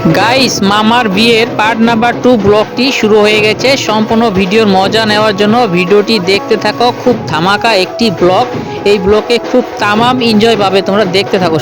Guys মামার বিয়ের part number two ব্লগটি শুরু হয়ে গেছে। সম্পূর্ণ ভিডিওর মজা নেওয়ার জন্য ভিডিওটি দেখতে থাকো। খুব ধামাকা একটি ব্লগ এই ব্লগে খুব তামাম এনজয় পাবে তোমরা। দেখতে থাকো।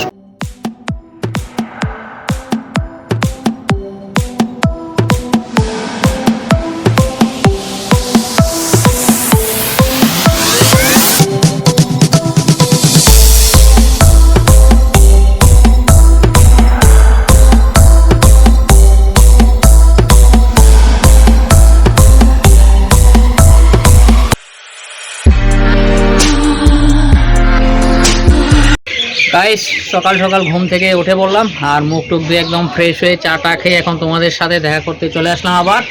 গাইস সকাল সকাল ঘুম থেকে উঠে পড়লাম আর মুখ টুক দিয়ে একদম ফ্রেশ হয়ে চা টা খেয়ে এখন তোমাদের সাথে দেখা করতে চলে আসলাম আবার।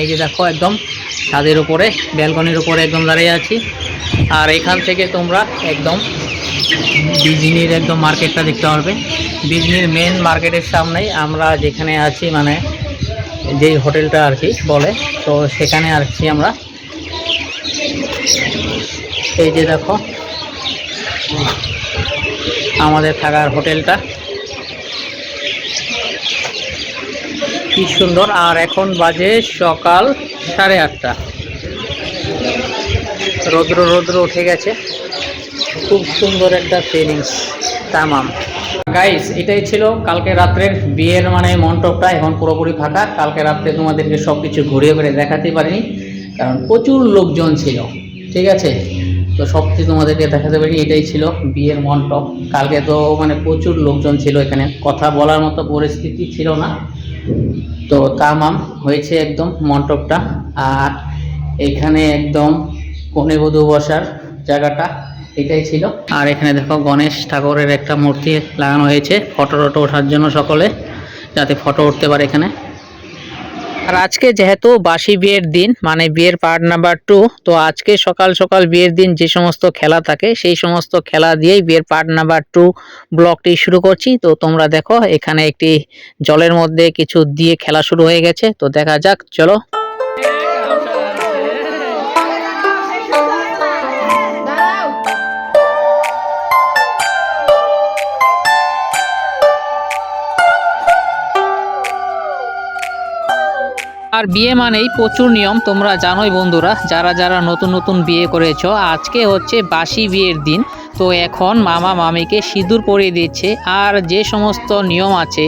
এই যে দেখো একদম ছাদের উপরে, ব্যালকনির উপরে একদম দাঁড়িয়ে আছি। আর এখান থেকে তোমরা একদম বিজনির একদম মার্কেটটা দেখতে পারবে। বিজনির মেন মার্কেটের সামনেই আমরা যেখানে আছি মানে যেই হোটেলটা আর কি বলে, তো সেখানে আছি আমরা এই যে দেখো আমাদের থাকার হোটেলটা। কি সুন্দর। আর এখন বাজে সকাল সাড়ে আটটা। রৌদ্র রৌদ্র উঠে গেছে। খুব সুন্দর একটা ফিলিংস তামাম। গাইস এটাই ছিল কালকে রাত্রের বিয়ের মানে মণ্ডপটা। এখন পুরোপুরি ফাঁকা। কালকে রাত্রে তোমাদেরকে সব কিছু ঘুরিয়ে ঘুরে দেখাতে পারিনি। কারণ প্রচুর লোকজন ছিল। ঠিক আছে? তো সব কিছু তোমাদেরকে দেখাতে পারি এটাই ছিল বিয়ের মণ্ডপ। কালকে তো মানে প্রচুর লোকজন ছিল এখানে। কথা বলার মতো পরিস্থিতি ছিল না। তো তামাম হয়েছে একদম মণ্ডপটা। আর এখানে একদম কনে বধূ বসার জায়গাটা এটাই ছিল। আর এখানে দেখো গণেশ ঠাকুরের একটা মূর্তি লাগানো হয়েছে। ফটো টটো ওঠার জন্য সকলে, যাতে ফটো উঠতে পারে এখানে। আর আজকে যেহেতু বাসি বিয়ের দিন মানে বিয়ের পার্ট নাম্বার টু তো আজকে সকাল সকাল বিয়ের দিন যে সমস্ত খেলা থাকে, সেই সমস্ত খেলা দিয়েই বিয়ের পার্ট নাম্বার টু ব্লগটি শুরু করছি। তো তোমরা দেখো, এখানে একটি জলের মধ্যে কিছু দিয়ে খেলা শুরু হয়ে গেছে। তো দেখা যাক, চলো। আর বিয়ে মানেই প্রচুর নিয়ম, তোমরা জানোই বন্ধুরা, যারা যারা নতুন নতুন বিয়ে করেছ, আজকে হচ্ছে বাসি বিয়ের দিন, তো এখন মামা মামিকে সিঁদুর পরিয়ে দিচ্ছে, আর যে সমস্ত নিয়ম আছে,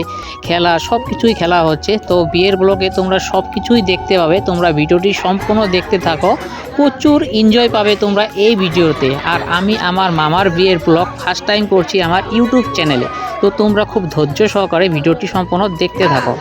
খেলা সব কিছুই খেলা হচ্ছে, তো বিয়ের ব্লগে তোমরা সব কিছুই দেখতে পাবে, তোমরা ভিডিওটি সম্পূর্ণ দেখতে থাকো, প্রচুর এনজয় পাবে তোমরা এই ভিডিওতে, আর আমি আমার মামার বিয়ের ব্লগ ফার্স্ট টাইম করছি আমার ইউটিউব চ্যানেলে, তো তোমরা খুব ধৈর্য সহকারে ভিডিওটি সম্পূর্ণ দেখতে থাকো।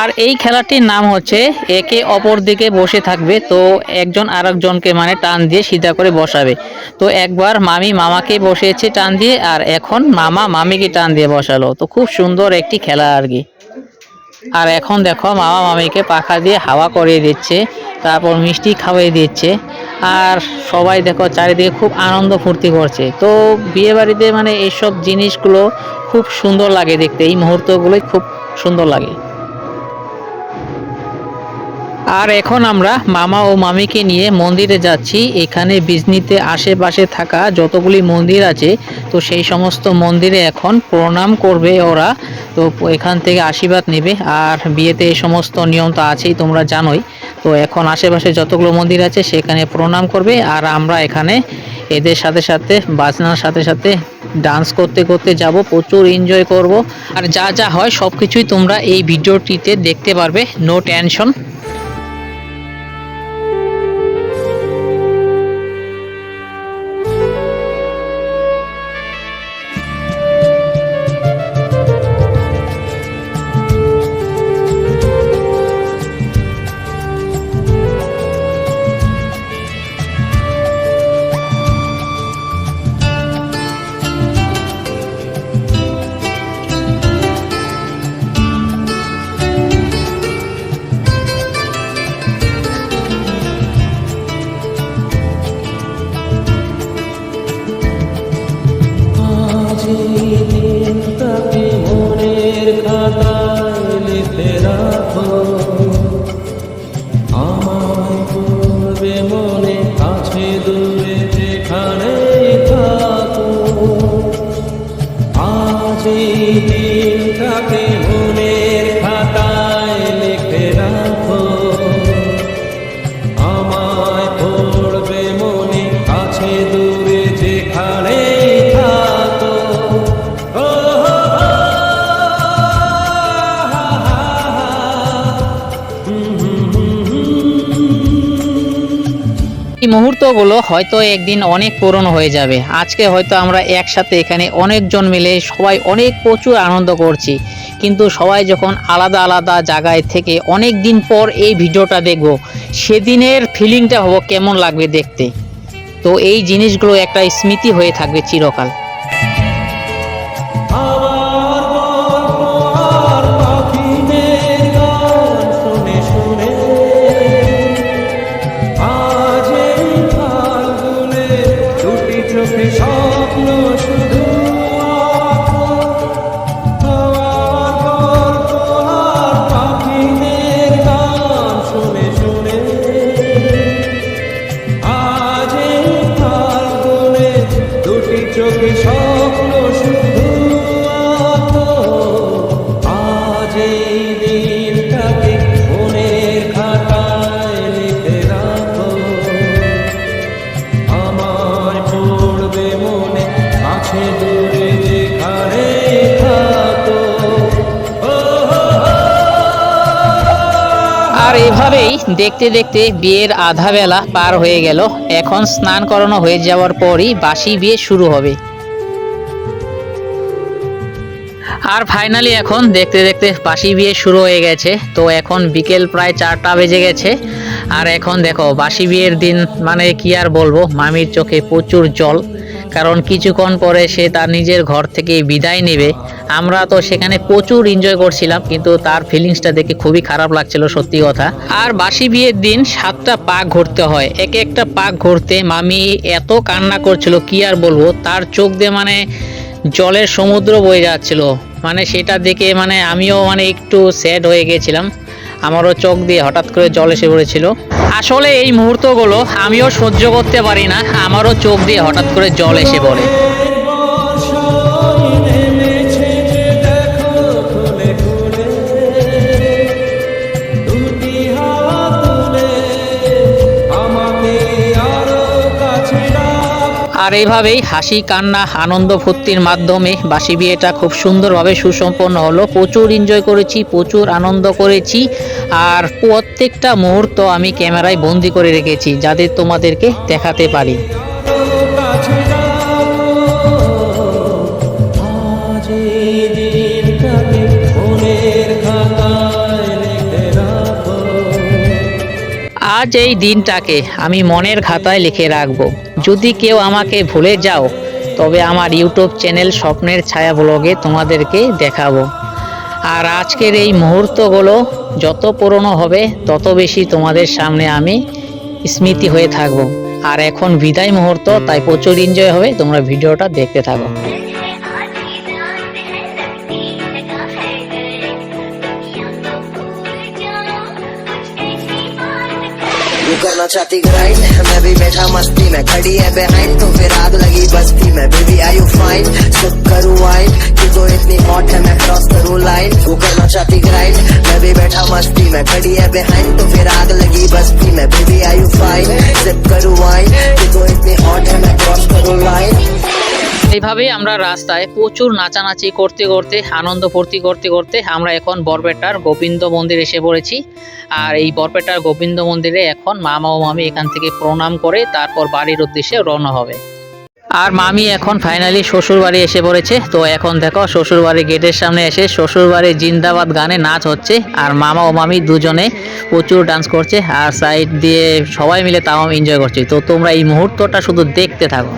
আর এই খেলাটির নাম হচ্ছে একে অপর দিকে বসে থাকবে, তো একজন আরেকজনকে মানে টান দিয়ে সিধা করে বসাবে। তো একবার মামি মামাকে বসিয়েছে টান দিয়ে, আর এখন মামা মামিকে টান দিয়ে বসালো। তো খুব সুন্দর একটি খেলা আর কি। আর এখন দেখো মামা মামিকে পাখা দিয়ে হাওয়া করিয়ে দিচ্ছে, তারপর মিষ্টি খাওয়াই দিচ্ছে। আর সবাই দেখো চারিদিকে খুব আনন্দ ফুর্তি করছে। তো বিয়েবাড়িতে মানে এইসব জিনিসগুলো খুব সুন্দর লাগে দেখতে, এই মুহূর্তগুলোই খুব সুন্দর লাগে। আর এখন আমরা মামা ও মামিকে নিয়ে মন্দিরে যাচ্ছি। এখানে বিজনিতে আশেপাশে থাকা যতগুলি মন্দির আছে, তো সেই সমস্ত মন্দিরে এখন প্রণাম করবে ওরা। তো এখান থেকে আশীর্বাদ নেবে। আর বিয়েতে এই সমস্ত নিয়ম তো আছেই, তোমরা জানোই। তো এখন আশেপাশে যতগুলো মন্দির আছে, সেখানে প্রণাম করবে। আর আমরা এখানে এদের সাথে সাথে, বাজনার সাথে সাথে ডান্স করতে করতে যাব। প্রচুর এনজয় করব। আর যা যা হয় সব কিছুই তোমরা এই ভিডিওটিতে দেখতে পারবে। নো টেনশন এই মুহূর্তগুলো হয়তো একদিন অনেক পুরনো হয়ে যাবে। আজকে হয়তো আমরা একসাথে এখানে অনেকজন মিলে সবাই অনেক প্রচুর আনন্দ করছি। কিন্তু সবাই যখন আলাদা আলাদা জায়গায় থেকে অনেক দিন পর এই ভিডিওটা দেখব, সেদিনের ফিলিংটা হব কেমন লাগবে দেখতে। তো এই জিনিসগুলো একটা স্মৃতি হয়ে থাকবে চিরকাল। দুটি চোখে দেখতে দেখতে বিয়ের আধা বেলা পার হয়ে গেল। এখন স্নান করানো হয়ে যাওয়ার পরই বাসি বিয়ে শুরু হবে। আর ফাইনালি এখন দেখতে দেখতে বাসি বিয়ে শুরু হয়ে গেছে। তো এখন বিকেল প্রায় চারটা বেজে গেছে। আর এখন দেখো, বাসি বিয়ের দিন মানে কি আর বলব? মামির চোখে প্রচুর জল। কারণ কিছুক্ষণ পরে সে তার নিজের ঘর থেকে বিদায় নেবে। আমরা তো সেখানে প্রচুর এনজয় করছিলাম, কিন্তু তার ফিলিংসটা দেখে খুবই খারাপ লাগছিল, সত্যি কথা। আর বাসি বিয়ের দিন সাতটা পাক ঘুরতে হয়। এক একটা পাক ঘুরতে মামি এত কান্না করছিল, কি আর বলব? তার চোখ দিয়ে মানে জলের সমুদ্র বয়ে যাচ্ছিল। মানে সেটা দেখে মানে আমিও মানে একটু স্যাড হয়ে গেছিলাম। আমারও চোখ দিয়ে হঠাৎ করে জল এসে পড়েছিল। আসলে এই মুহূর্তগুলো আমিও সহ্য করতে পারি না, আমারও চোখ দিয়ে হঠাৎ করে জল এসে পড়ে। আর এইভাবেই হাসি, কান্না, আনন্দ ফুর্তির মাধ্যমে বাসি বিয়েটা খুব সুন্দরভাবে সুসম্পন্ন হলো। প্রচুর এনজয় করেছি, প্রচুর আনন্দ করেছি। আর প্রত্যেকটা মুহূর্ত আমি ক্যামেরায় বন্দি করে রেখেছি যাদের তোমাদেরকে দেখাতে পারি। আজ এই দিনটাকে আমি মনের খাতায় লিখে রাখব। যদি কেউ আমাকে ভুলে যাও, তবে আমার ইউটিউব চ্যানেল স্বপ্নের ছায়া ব্লগে তোমাদেরকে দেখাবো। আর আজকের এই মুহূর্তগুলো যত পুরনো হবে, তত বেশি তোমাদের সামনে আমি স্মৃতি হয়ে থাকব। আর এখন বিদায় মুহূর্ত, তাই প্রচুর এনজয় হবে, তোমরা ভিডিওটা দেখতে থাকো। करना चाहती ग्राइंड मैं भी बैठा मस्ती में, खड़ी है बिहाइंड तो फिर आग लगी बस्ती में baby I you fine sip करू वाइन की तो इतनी हॉट है, मैं क्रॉस करूँ लाइन वो करना चाहती ग्राइंड मैं भी बैठा मस्ती में, खड़ी है बिहाइंड तो फिर आग लगी बस्ती में baby I you fine sip करू वाइन की जो इतनी हॉट है, मैं क्रॉस करूँ এইভাবেই আমরা রাস্তায় প্রচুর নাচানাচি করতে করতে, আনন্দ ফুর্তি করতে করতে আমরা এখন বরপেটার গোবিন্দ মন্দির এসে পড়েছি। আর এই বরপেটার গোবিন্দ মন্দিরে এখন মামা ও মামি এখান থেকে প্রণাম করে তারপর বাড়ির উদ্দেশ্যে রওনা হবে। আর মামি এখন ফাইনালি শ্বশুর বাড়ি এসে পড়েছে। তো এখন দেখো শ্বশুর বাড়ির গেটের সামনে এসে শ্বশুর বাড়ির জিন্দাবাদ গানে নাচ হচ্ছে। আর মামা ও মামি দুজনে প্রচুর ডান্স করছে। আর সাইড দিয়ে সবাই মিলে তাও এনজয় করছে। তো তোমরা এই মুহূর্তটা শুধু দেখতে থাকো।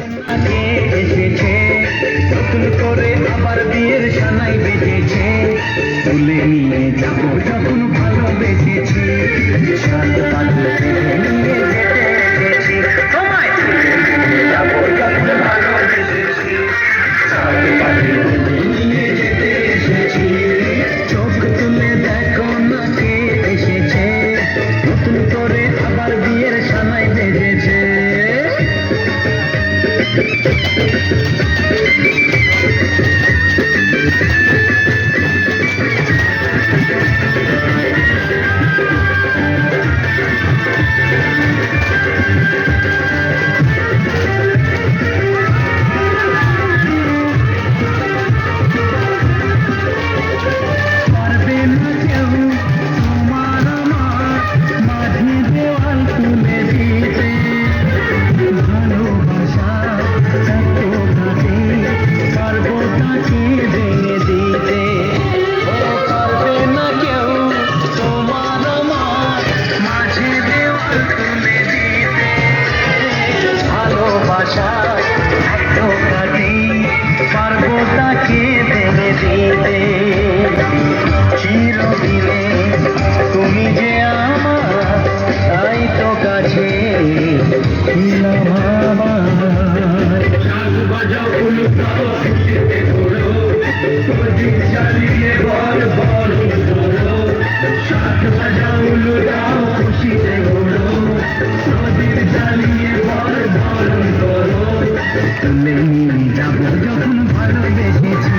তুলে নিয়ে যাব যখন ভালোবেসেছি।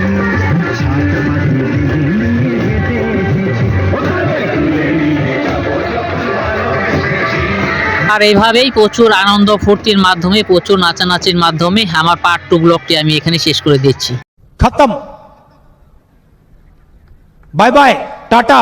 সাত আর এইভাবেই প্রচুর আনন্দ ফুর্তির মাধ্যমে প্রচুর নাচানাচির মাধ্যমে আমার পার্ট টু ব্লকটি আমি এখানে শেষ করে দিচ্ছি। খতম। Bye bye tata.